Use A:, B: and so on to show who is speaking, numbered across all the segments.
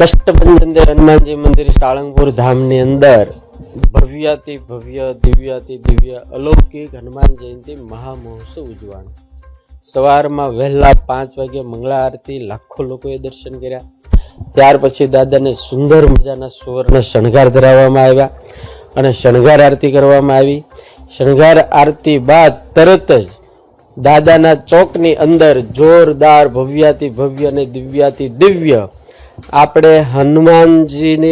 A: કષ્ટબંધન હનુમાનજી મંદિર સાળંગપુર ધામની અંદર ભવ્યાતિ ભવ્ય દિવ્યાતિ, દિવ્ય અલૌકિક હનુમાન જયંતિ મહામહોત્સવ ઉજવાનો સવારમાં વહેલા પાંચ વાગે મંગળા આરતી લાખો લોકોએ દર્શન કર્યા. ત્યાર પછી દાદાને સુંદર મજાના સુવર્ણ શણગાર ધરાવવામાં આવ્યા અને શણગાર આરતી કરવામાં આવી. શણગાર આરતી બાદ તરત જ દાદાના ચોકની અંદર જોરદાર ભવ્યાતિ, ભવ્ય અને દિવ્યાતિ, દિવ્ય આપણે હનુમાનજીને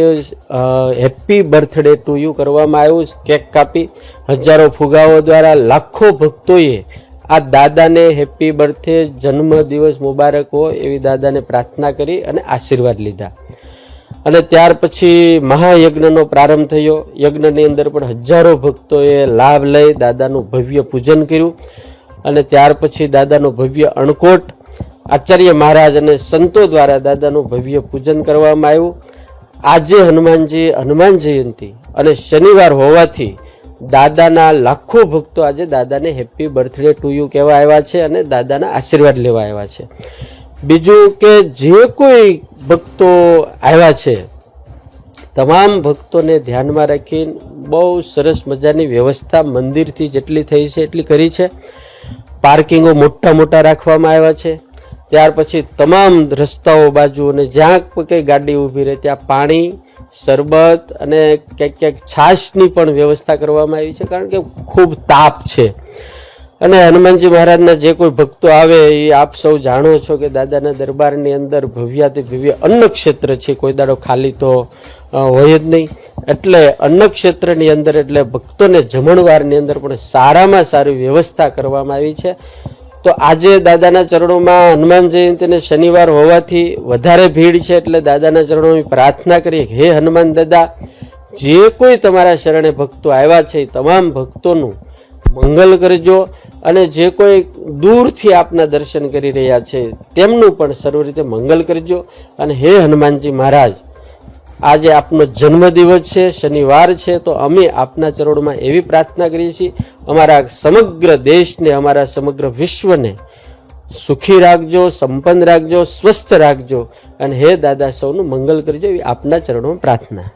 A: હેપી બર્થડે ટુ યુ કરવામાં આવ્યું કેક કાપી. હજારો ફુગાઓ દ્વારા લાખો ભક્તોએ આ દાદાને હેપી બર્થડે જન્મ દિવસ મુબારક હો એવી દાદાને પ્રાર્થના કરી અને આશીર્વાદ લીધા. અને ત્યાર પછી મહાયજ્ઞનો પ્રારંભ થયો. યજ્ઞની અંદર પણ હજારો ભક્તોએ લાભ લઈ દાદાનું ભવ્ય પૂજન કર્યું. અને ત્યાર પછી દાદાનો ભવ્ય અણકોટ આચાર્ય મહારાજ અને સંતો દ્વારા દાદાનું ભવ્ય પૂજન કરવામાં આવ્યું. આજે હનુમાનજી, હનુમાન જયંતિ અને શનિવાર હોવાથી દાદાના લાખો ભક્તો આજે દાદાને હેપી બર્થડે ટુ યુ કહેવા આવ્યા છે અને દાદાના આશીર્વાદ લેવા આવ્યા છે. બીજું કે જે કોઈ ભક્તો આવ્યા છે, તમામ ભક્તોને ધ્યાનમાં રાખીને બહુ સરસ મજાની વ્યવસ્થા મંદિરથી જેટલી થઈ છે એટલી કરી છે. પાર્કિંગો મોટા મોટા રાખવામાં આવ્યા છે. ત્યાર પછી તમામ રસ્તાઓ બાજુ અને જ્યાં કંઈ ગાડી ઊભી રહે, ત્યાં પાણી, શરબત અને ક્યાંક ક્યાંક છાશની પણ વ્યવસ્થા કરવામાં આવી છે, કારણ કે ખૂબ તાપ છે. અને હનુમાનજી મહારાજના જે કોઈ ભક્તો આવે, એ આપ સૌ જાણો છો કે દાદાના દરબારની અંદર ભવ્યાથી ભવ્ય અન્નક્ષેત્ર છે, કોઈ દાડો ખાલી તો હોય જ નહીં. એટલે અન્નક્ષેત્રની અંદર એટલે ભક્તોને જમણવારની અંદર પણ સારામાં સારી વ્યવસ્થા કરવામાં આવી છે. તો આજે દાદાના ચરણોમાં હનુમાન જયંતિ અને શનિવાર હોવાથી વધારે ભીડ છે એટલે દાદાના ચરણોની પ્રાર્થના કરીએ હે હનુમાન દાદા, જે કોઈ તમારા શરણે ભક્તો આવ્યા છે તમામ ભક્તોનું મંગલ કરજો અને જે કોઈ દૂરથી આપના દર્શન કરી રહ્યા છે તેમનું પણ સર્વ રીતે મંગલ કરજો. અને હે હનુમાનજી મહારાજ આજે આપનો જન્મદિવસ છે, શનિવાર છે, તો અમે આપના ચરણોમાં એવી પ્રાર્થના કરીએ છીએ, અમારા સમગ્ર દેશને, અમારા સમગ્ર વિશ્વને સુખી રાખજો, સંપન્ન રાખજો, સ્વસ્થ રાખજો. અને હે દાદા સૌનું મંગલ કરજો એવી આપના ચરણોમાં પ્રાર્થના.